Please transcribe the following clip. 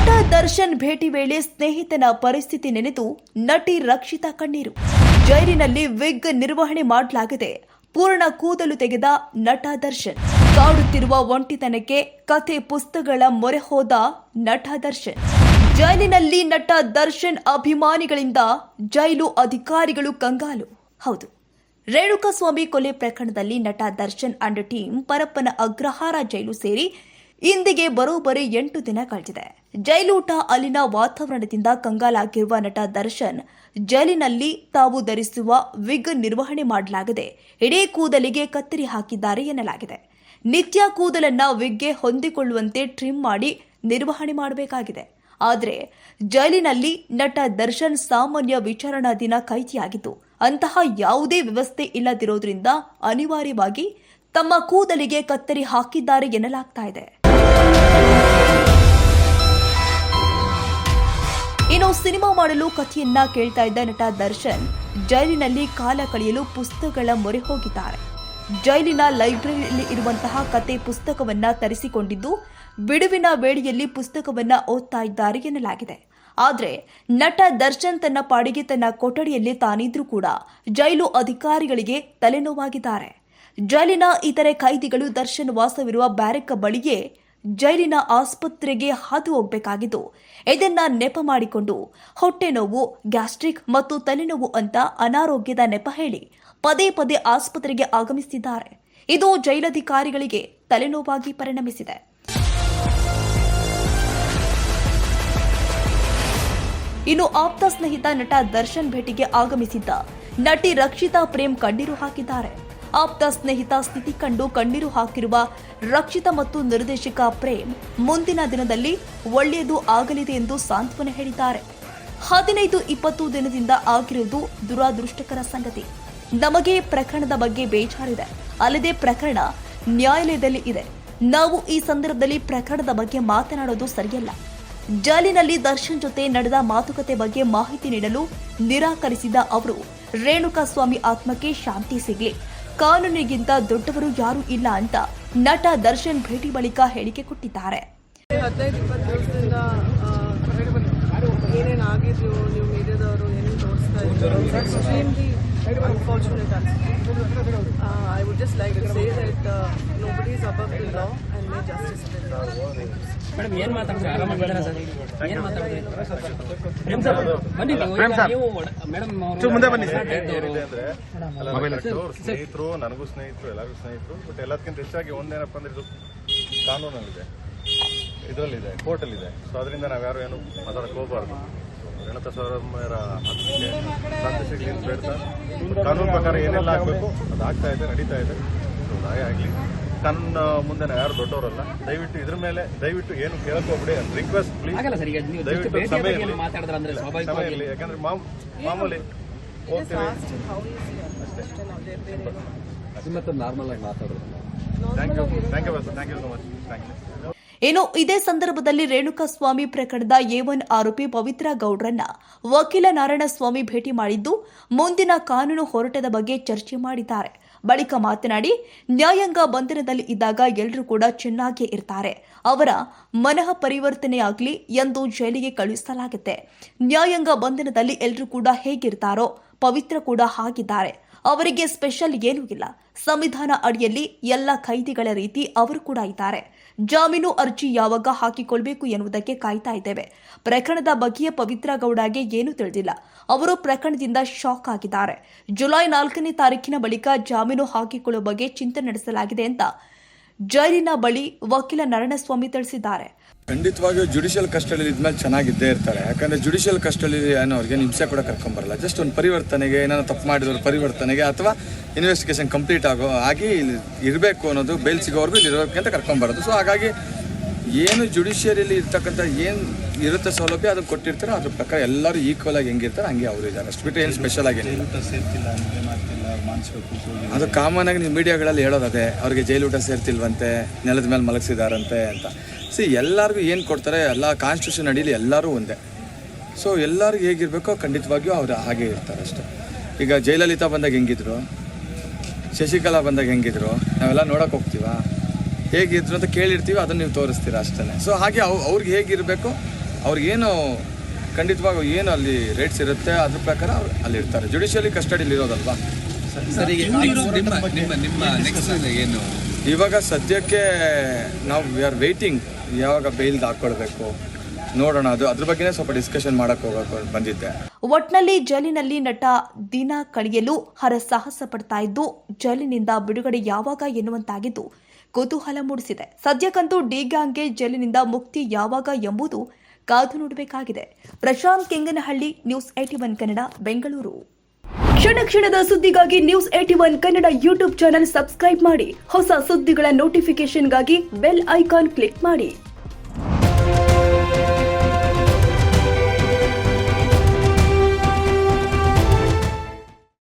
ನಟ ದರ್ಶನ್ ಭೇಟಿ ವೇಳೆ ಸ್ನೇಹಿತನ ಪರಿಸ್ಥಿತಿ ನೆನೆದು ನಟಿ ರಕ್ಷಿತಾ ಕಣ್ಣೀರು. ಜೈಲಿನಲ್ಲಿ ವಿಗ್ ನಿರ್ವಹಣೆ ಮಾಡಲಾಗಿದೆ. ಪೂರ್ಣ ಕೂದಲು ತೆಗೆದ ನಟ ದರ್ಶನ್. ಕಾಡುತ್ತಿರುವ ಒಂಟಿತನಕ್ಕೆ ಕಥೆ ಪುಸ್ತಕಗಳ ಮೊರೆ ಹೋದ ನಟ ದರ್ಶನ್. ಜೈಲಿನಲ್ಲಿ ನಟ ದರ್ಶನ್ ಅಭಿಮಾನಿಗಳಿಂದ ಜೈಲು ಅಧಿಕಾರಿಗಳು ಕಂಗಾಲು. ಹೌದು. ರೇಣುಕಾಸ್ವಾಮಿ ಕೊಲೆ ಪ್ರಕರಣದಲ್ಲಿ ನಟ Darshan and team Parappana Agrahara jail ಸೇರಿ ಇಂದಿಗೆ ಬರೋಬ್ಬರಿ ಎಂಟು ದಿನ ಕಳೆದಿದೆ. ಜೈಲೂಟ ಅಲ್ಲಿನ ವಾತಾವರಣದಿಂದ ಕಂಗಾಲಾಗಿರುವ ನಟ ದರ್ಶನ್ ಜೈಲಿನಲ್ಲಿ ತಾವು ಧರಿಸುವ ವಿಗ್ ನಿರ್ವಹಣೆ ಮಾಡಲಾಗಿದೆ. ಇಡೀ ಕೂದಲಿಗೆ ಕತ್ತರಿ ಹಾಕಿದ್ದಾರೆ ಎನ್ನಲಾಗಿದೆ. ನಿತ್ಯ ಕೂದಲನ್ನ ವಿಗ್ಗೆ ಹೊಂದಿಕೊಳ್ಳುವಂತೆ ಟ್ರಿಮ್ ಮಾಡಿ ನಿರ್ವಹಣೆ ಮಾಡಬೇಕಾಗಿದೆ. ಆದರೆ ಜೈಲಿನಲ್ಲಿ ನಟ ದರ್ಶನ್ ಸಾಮಾನ್ಯ ವಿಚಾರಣಾ ದಿನ ಕೈದಿಯಾಗಿದ್ದು, ಅಂತಹ ಯಾವುದೇ ವ್ಯವಸ್ಥೆ ಇಲ್ಲದಿರೋದ್ರಿಂದ ಅನಿವಾರ್ಯವಾಗಿ ತಮ್ಮ ಕೂದಲಿಗೆ ಕತ್ತರಿ ಹಾಕಿದ್ದಾರೆ ಎನ್ನಲಾಗ್ತಾ ಇದೆ. ಇನ್ನು ಸಿನಿಮಾ ಮಾಡಲು ಕಥೆಯನ್ನ ಕೇಳ್ತಾ ಇದ್ದ ನಟ ದರ್ಶನ್, ಜೈಲಿನಲ್ಲಿ ಕಾಲ ಕಳೆಯಲು ಪುಸ್ತಕಗಳ ಮೊರೆ ಹೋಗಿದ್ದಾರೆ. ಜೈಲಿನ ಲೈಬ್ರರಿಯಲ್ಲಿ ಇರುವಂತಹ ಕತೆ ಪುಸ್ತಕವನ್ನ ತರಿಸಿಕೊಂಡಿದ್ದು, ಬಿಡುವಿನ ವೇಳೆಯಲ್ಲಿ ಪುಸ್ತಕವನ್ನ ಓದ್ತಾ ಇದ್ದಾರೆ ಎನ್ನಲಾಗಿದೆ. ಆದರೆ, ನಟ ದರ್ಶನ್ ತನ್ನ ಪಾಡಿಗೆ ತನ್ನ ಕೊಠಡಿಯಲ್ಲಿ ತಾನಿದ್ರೂ ಕೂಡ ಜೈಲು ಅಧಿಕಾರಿಗಳಿಗೆ ತಲೆನೋವಾಗಿದ್ದಾರೆ. ಜೈಲಿನ ಇತರೆ ಖೈದಿಗಳು ದರ್ಶನ್ ವಾಸವಿರುವ ಬ್ಯಾರೆಕ್ ಬಳಿಯೇ ಜೈಲಿನ ಆಸ್ಪತ್ರೆಗೆ ಹಾದು ಹೋಗಬೇಕಾಗಿದ್ದು ಇದನ್ನ ನೆಪ ಮಾಡಿಕೊಂಡು ಹೊಟ್ಟೆ ನೋವು, ಗ್ಯಾಸ್ಟ್ರಿಕ್ ಮತ್ತು ತಲೆನೋವು ಅಂತ ಅನಾರೋಗ್ಯದ ನೆಪ ಹೇಳಿ ಪದೇ ಪದೇ ಆಸ್ಪತ್ರೆಗೆ ಆಗಮಿಸುತ್ತಿದ್ದಾರೆ ಇದು ಜೈಲಧಿಕಾರಿಗಳಿಗೆ ತಲೆನೋವಾಗಿ ಪರಿಣಮಿಸಿದೆ. ಇನ್ನು ಆಪ್ತ ಸ್ನೇಹಿತ ನಟ ದರ್ಶನ್ ಭೇಟಿಗೆ ಆಗಮಿಸಿದ್ದ ನಟಿ ರಕ್ಷಿತಾ ಪ್ರೇಮ್ ಕಣ್ಣೀರು ಹಾಕಿದ್ದಾರೆ. ಆಪ್ತ ಸ್ನೇಹಿತ ಸ್ಥಿತಿ ಕಂಡು ಕಣ್ಣೀರು ಹಾಕಿರುವ ರಕ್ಷಿತ ಮತ್ತು ನಿರ್ದೇಶಕ ಪ್ರೇಮ್ ಮುಂದಿನ ದಿನದಲ್ಲಿ ಒಳ್ಳೆಯದು ಆಗಲಿದೆ ಎಂದು ಸಾಂತ್ವನ ಹೇಳಿದ್ದಾರೆ. ಹದಿನೈದು ಇಪ್ಪತ್ತು ದಿನದಿಂದ ಆಗಿರುವುದು ದುರಾದೃಷ್ಟಕರ ಸಂಗತಿ. ನಮಗೆ ಪ್ರಕರಣದ ಬಗ್ಗೆ ಬೇಜಾರಿದೆ. ಅಲ್ಲದೆ ಪ್ರಕರಣ ನ್ಯಾಯಾಲಯದಲ್ಲಿ ಇದೆ. ನಾವು ಈ ಸಂದರ್ಭದಲ್ಲಿ ಪ್ರಕರಣದ ಬಗ್ಗೆ ಮಾತನಾಡೋದು ಸರಿಯಲ್ಲ. ಜಾಲಿನಲ್ಲಿ ದರ್ಶನ್ ಜೊತೆ ನಡೆದ ಮಾತುಕತೆ ಬಗ್ಗೆ ಮಾಹಿತಿ ನೀಡಲು ನಿರಾಕರಿಸಿದ ಅವರು, ರೇಣುಕಾಸ್ವಾಮಿ ಆತ್ಮಕ್ಕೆ ಶಾಂತಿ ಸಿಗಲಿ. ಕಾನೂನಿಗಿಂತ ದೊಡ್ಡವರು ಯಾರೂ ಇಲ್ಲ ಅಂತ ನಟ ದರ್ಶನ್ ಭೇಟಿ ಬಳಿಕ ಹೇಳಿಕೆ ಕೊಟ್ಟಿದ್ದಾರೆ ಹದಿನೈದು ಇಪ್ಪತ್ತು ಏನೇನು ನೀವು ಮೀಡಿಯಾದವರು ಏನೇನು ತೋರಿಸ್ತಾ ಇದ್ರು extremely unfortunate I would just like to say that nobody is above the law and may justice madam ಏನ್ ಮಾತಾಡ್ತಾರೆ? ಆರಾಮಾಗಿದ್ದಾರೆ ಸರ್? ಏನ್ ಮಾತಾಡ್ತಾರೆ? ಸರ್ ನೀವು. ನೀವು ಮೇಡಮ್ ಮುಂದೆ ಬನ್ನಿ ಸರ್. ಏನಿದೆ ಅಂದ್ರೆ ಮೊಬೈಲ್ ಸ್ನೇಹಿತರು ನನಗೂ ಸ್ನೇಹಿತರು ಎಲ್ಲರಿಗೂ ಸ್ನೇಹಿತರು ಬಟ್ ಎಲ್ಲದಕ್ಕಿಂತ ಹೆಚ್ಚಾಗಿ ಒಂದೇನಪ್ಪ ಅಂದ್ರೆ ಇದು ಕಾನೂನಲ್ಲಿದೆ. ಇದರಲ್ಲಿದೆ ಕೋರ್ಟಲ್ಲಿದೆ. ಸೊ ಅದರಿಂದ ನಾವ್ಯಾರು ಏನು ಮಾತಾಡಕ್ಕೆ ಹೋಗಬಾರ್ದು. ಗಣತ ಸೌರಮ್ಮರ ಸಿಗಲಿ ಅಂತ ಬೇಡ್ತಾ ಕಾನೂನು ಪ್ರಕಾರ ಏನೆಲ್ಲ ಆಗಬೇಕು ಅದು ಆಗ್ತಾ ಇದೆ ನಡೀತಾ ಇದೆ. ಸೊ ಹಾಗೆ ಆಗಲಿ. ಕಾನೂನು ಮುಂದೆ ಯಾರು ದೊಡ್ಡವರಲ್ಲ. ದಯವಿಟ್ಟು ಇದ್ರ ಮೇಲೆ ದಯವಿಟ್ಟು ಏನು ಕೇಳಕೋಬಿಡಿ ರಿಕ್ವೆಸ್ಟ್ ಪ್ಲೀಸ್ ದಯವಿಟ್ಟು ಸಮಯ ಇರ್ಲಿ. ಯಾಕಂದ್ರೆ ಮಾಮ್- ಮಾಮೂಲಿ ಹೋಗ್ತೀವಿ ಹೌ ಅಷ್ಟೇ ನಾವು ಬೇರೆ thank you thank you sir thank you so much thank you ಇನ್ನು ಇದೇ ಸಂದರ್ಭದಲ್ಲಿ ರೇಣುಕಾಸ್ವಾಮಿ ಪ್ರಕರಣದ ಎ ಒನ್ ಆರೋಪಿ ಪವಿತ್ರ ಗೌಡ್ರನ್ನ ವಕೀಲ ನಾರಾಯಣಸ್ವಾಮಿ ಭೇಟಿ ಮಾಡಿದ್ದು ಮುಂದಿನ ಕಾನೂನು ಹೋರಾಟದ ಬಗ್ಗೆ ಚರ್ಚೆ ಮಾಡಿದ್ದಾರೆ. ಬಳಿಕ ಮಾತನಾಡಿ, ನ್ಯಾಯಾಂಗ ಬಂಧನದಲ್ಲಿ ಇದ್ದಾಗ ಎಲ್ಲರೂ ಕೂಡ ಚೆನ್ನಾಗಿ ಇರ್ತಾರೆ. ಅವರ ಮನಃ ಪರಿವರ್ತನೆಯಾಗಲಿ ಎಂದು ಜೈಲಿಗೆ ಕಳುಹಿಸಲಾಗುತ್ತೆ. ನ್ಯಾಯಾಂಗ ಬಂಧನದಲ್ಲಿ ಎಲ್ಲರೂ ಕೂಡ ಹೇಗಿರ್ತಾರೋ ಪವಿತ್ರ ಕೂಡ ಹಾಗಿದ್ದಾರೆ ಅವರಿಗೆ ಸ್ಪೆಷಲ್ ಏನೂ ಇಲ್ಲ. ಸಂವಿಧಾನ ಅಡಿಯಲ್ಲಿ ಎಲ್ಲ ಖೈದಿಗಳ ರೀತಿ ಅವರು ಕೂಡ ಇದ್ದಾರೆ. ಜಾಮೀನು ಅರ್ಜಿ ಯಾವಾಗ ಹಾಕಿಕೊಳ್ಬೇಕು ಎನ್ನುವುದಕ್ಕೆ ಕಾಯ್ತಾ ಇದ್ದೇವೆ. ಪ್ರಕರಣದ ಬಗ್ಗೆ ಪವಿತ್ರ ಗೌಡಗೆ ಏನೂ ತಿಳಿದಿಲ್ಲ. ಅವರು ಪ್ರಕರಣದಿಂದ ಶಾಕ್ ಆಗಿದ್ದಾರೆ. ಜುಲೈ ನಾಲ್ಕನೇ ತಾರೀಕಿನ ಬಳಿಕ ಜಾಮೀನು ಹಾಕಿಕೊಳ್ಳುವ ಬಗ್ಗೆ ಚಿಂತನೆ ನಡೆಸಲಾಗಿದೆ ಅಂತ ಜೈಲಿನ ಬಳಿ ವಕೀಲ ನಾರಾಯಣಸ್ವಾಮಿ ತಿಳಿಸಿದ್ದಾರೆ. ಖಂಡಿತವಾಗಿಯೂ ಜುಡಿಷಿಯಲ್ ಕಸ್ಟಡಿ ಇದ್ಮೇಲೆ ಚೆನ್ನಾಗಿದ್ದೇ ಇರ್ತಾರೆ. ಯಾಕಂದ್ರೆ ಜುಡಿಷಿಯಲ್ ಕಸ್ಟಡಿ ಏನೋ ಅವ್ರಿಗೆ ಹಿಂಸೆ ಕೂಡ ಕರ್ಕೊಂಬರಲ್ಲ ಜಸ್ಟ್ ಒಂದು ಪರಿವರ್ತನೆಗೆ ಏನಾದ್ರು ತಪ್ಪು ಮಾಡಿದವ್ರ ಪರಿವರ್ತನೆಗೆ ಅಥವಾ ಇನ್ವೆಸ್ಟಿಗೇಷನ್ ಕಂಪ್ಲೀಟ್ ಆಗೋ ಆಗಿ ಇರಬೇಕು ಅನ್ನೋದು ಬೇಲ್ ಸಿಗೋವರೆಗೂ ಇಲ್ಲಿ ಇರಬೇಕು ಅಂತ ಕರ್ಕೊಂಬರೋದು ಸೊ ಹಾಗಾಗಿ ಏನು ಜುಡಿಷಿಯರಿಯಲ್ಲಿ ಇರ್ತಕ್ಕಂಥ ಏನು ಇರುತ್ತೆ ಸೌಲಭ್ಯ ಅದನ್ನು ಕೊಟ್ಟಿರ್ತಾರೆ. ಅದ್ರ ಪ್ರಕಾರ ಎಲ್ಲರೂ ಈಕ್ವಲ್ ಆಗಿ ಹೆಂಗಿರ್ತಾರೆ ಹಂಗೆ ಅವರು ಇದ್ದಾರೆ. ಅಷ್ಟು ಬಿಟ್ಟರೆ ಏನು ಸ್ಪೆಷಲ್ ಆಗಿ ಅದು ಕಾಮನ್ ಆಗಿ ನೀವು ಮೀಡಿಯಾಗಳಲ್ಲಿ ಹೇಳೋದು ಅದೇ ಅವ್ರಿಗೆ ಜೈಲೂಟ ಸೇರ್ತಿಲ್ವಂತೆ ನೆಲದ ಮೇಲೆ ಮಲಗಿಸಿದಾರಂತೆ ಅಂತ. ಸಿ ಎಲ್ಲರಿಗೂ ಏನು ಕೊಡ್ತಾರೆ ಎಲ್ಲ ಕಾನ್ಸ್ಟಿಟ್ಯೂಷನ್ ಅಡಿಯಲ್ಲಿ ಎಲ್ಲರೂ ಒಂದೇ. ಸೊ ಎಲ್ಲರಿಗೂ ಹೇಗಿರಬೇಕೋ ಖಂಡಿತವಾಗಿಯೂ ಅವರು ಹಾಗೆ ಇರ್ತಾರೆ ಅಷ್ಟೇ. ಈಗ ಜಯಲಲಿತಾ ಬಂದಾಗ ಹೆಂಗಿದ್ರು? ಶಶಿಕಲಾ ಬಂದಾಗ ಹೆಂಗಿದ್ರು? ನಾವೆಲ್ಲ ನೋಡೋಕೆ ಹೋಗ್ತೀವ? ಹೇಗಿದ್ರು ಅಂತ ಕೇಳಿರ್ತೀವಿ ಅದನ್ನು ನೀವು ತೋರಿಸ್ತೀರಾ ಅಷ್ಟೇ ಸೊ ಹಾಗೆ ಅವ್ ಅವ್ರಿಗೆ ಹೇಗಿರಬೇಕು? ಅವ್ರಿಗೇನು ಖಂಡಿತವಾಗೂ ಏನು ಅಲ್ಲಿ ರೇಟ್ಸ್ ಇರುತ್ತೆ ಅದ್ರ ಪ್ರಕಾರ ಅವ್ರು ಅಲ್ಲಿ ಇರ್ತಾರೆ. ಜುಡಿಷಿಯಲಿ ಕಸ್ಟಡಿಲಿ ಇರೋದಲ್ವಾ? ಸರ್ ಈಗ ನಿಮ್ಮ ನಿಮ್ಮ ನಿಮ್ಮ ನೆಕ್ಸ್ಟ್ ಏನು? ಇವಾಗ ಸದ್ಯಕ್ಕೆ ನಾವು ವಿ ಆರ್ ವೆಯ್ಟಿಂಗ್ ಯಾವಾಗ ಬೈಲ್ ಹಾಕ್ಕೊಳ್ಬೇಕು ನೋಡೋಣ. ಅದು ಅದ್ರ ಬಗ್ಗೆನೇ ಸ್ವಲ್ಪ ಡಿಸ್ಕಷನ್ ಮಾಡಕ್ ಹೋಗಕ್ಕೆ ಬಂದಿದ್ದೆ. ಒಟ್ನಲ್ಲಿ ಜೈಲಿನಲ್ಲಿ ನಟ ದಿನ ಕಳೆಯಲು ಹರಸಾಹಸ ಪಡ್ತಾ ಇದ್ದು ಜೈಲಿನಿಂದ ಬಿಡುಗಡೆ ಯಾವಾಗ ಎನ್ನುವಂತಾಗಿದ್ದು ಕುತೂಹಲ ಮೂಡಿಸಿದೆ. ಸದ್ಯಕ್ಕಂತೂ ಡಿ ಗ್ಯಾಂಗ್ಗೆ ಜೈಲಿನಿಂದ ಮುಕ್ತಿ ಯಾವಾಗ ಎಂಬುದು ಕಾದು ನೋಡಬೇಕಾಗಿದೆ. Prashant Kenganahalli, news eighty one Kannada, Bengaluru. ಕ್ಷಣ ಕ್ಷಣದ ಸುದ್ದಿಗಾಗಿ news eighty one Kannada YouTube channel subscribe ಮಾಡಿ. ಹೊಸ ಸುದ್ದಿಗಳ ನೋಟಿಫಿಕೇಶನ್ಗಾಗಿ ಬೆಲ್ ಐಕಾನ್ ಕ್ಲಿಕ್ ಮಾಡಿ.